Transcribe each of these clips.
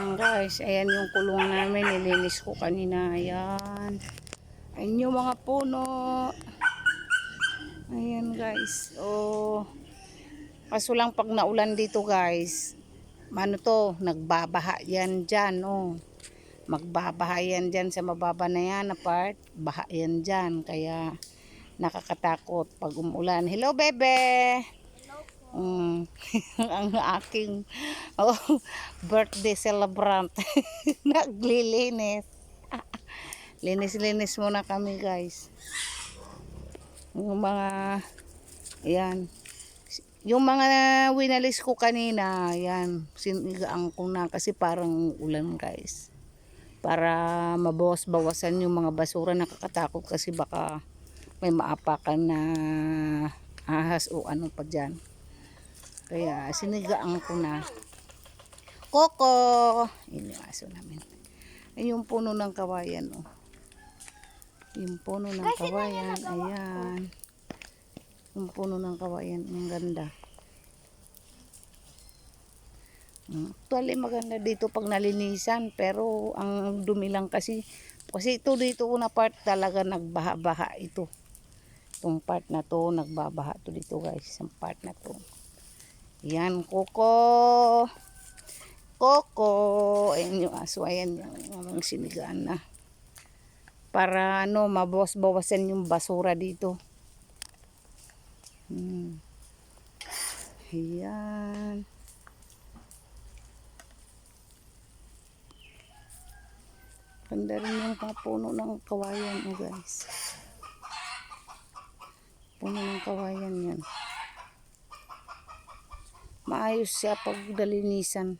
Ayan guys, ayan yung kulungan namin. Nilinis ko kanina. Ayan. Ayan yung mga puno. Ayan guys. Oh. Kaso lang pag naulan dito guys, ano to, nagbabaha yan dyan. Oh. Magbabaha yan dyan sa mababa na yan na part. Baha yan dyan. Kaya nakakatakot pag umulan. Hello bebe! Mm, ang aking oh, birthday celebrant. Naglilinis. Linis-linis muna kami guys. Yung mga yan yung mga winalis ko kanina yan sinigaan ko na kasi parang ulan guys. Para mabawas-bawasan yung mga basura nakakatakot kasi baka may maapakan na ahas o ano pa dyan kaya sinigaan ko na. Coco! Yun yung aso namin. Ay, yung puno ng kawayan, oh. Yung puno ng kawayan, ayan. Yung puno ng kawayan, ang ganda. Mm, Actually, maganda dito pag nalinisan, pero ang dumi lang kasi, kasi ito dito na part talaga nagbaha-baha ito. Itong part na to, nagbabaha to dito guys, ang part na to. Yan, Coco. Coco. Ayan yung aso. Ayan yung sinigaan na. Para ano, mabawas-bawasan yung basura dito. Hmm. Ayan. Ganda rin yung puno ng kawayan, oh guys. Puno ng kawayan yan maayos siya pag dalinisan.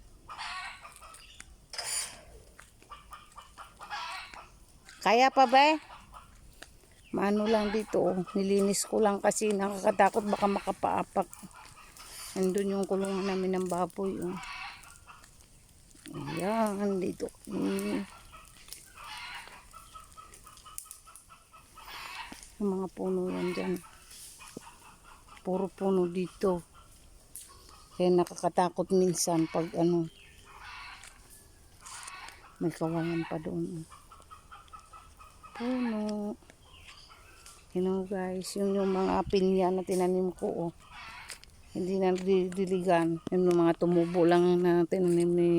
Kaya pa ba? Maano lang dito oh. Nilinis ko lang kasi nakakatakot baka makapaapak. Nandun yung kulungan namin ng baboy oh. Ayan, dito. Yung mga puno yan dyan. Puro puno dito. Kaya nakakatakot minsan pag ano, may kawayan pa doon. Puno. You know guys, yun yung mga pinya na tinanim ko oh. Hindi na didiligan. Yung mga tumubo lang na tinanim ni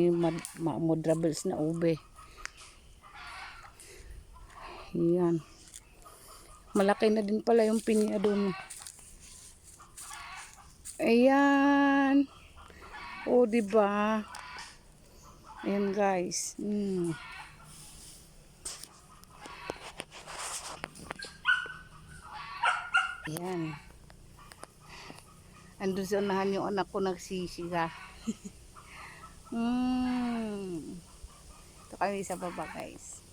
Modrables na ube. Yan. Malaki na din pala yung pinya doon. Ayan. O, di ba? Ayan, guys. Mm. Ayan. Andun sa unahan yung anak ko nagsisiga. mm. Ito kami sa baba, guys.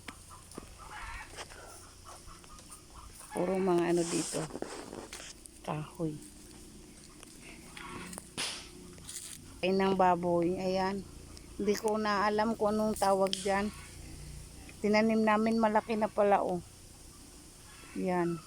Puro mga ano dito. Kahoy. Ay ng baboy. Ayan. Hindi ko na alam kung anong tawag dyan. Tinanim namin malaki na pala oh. Yan.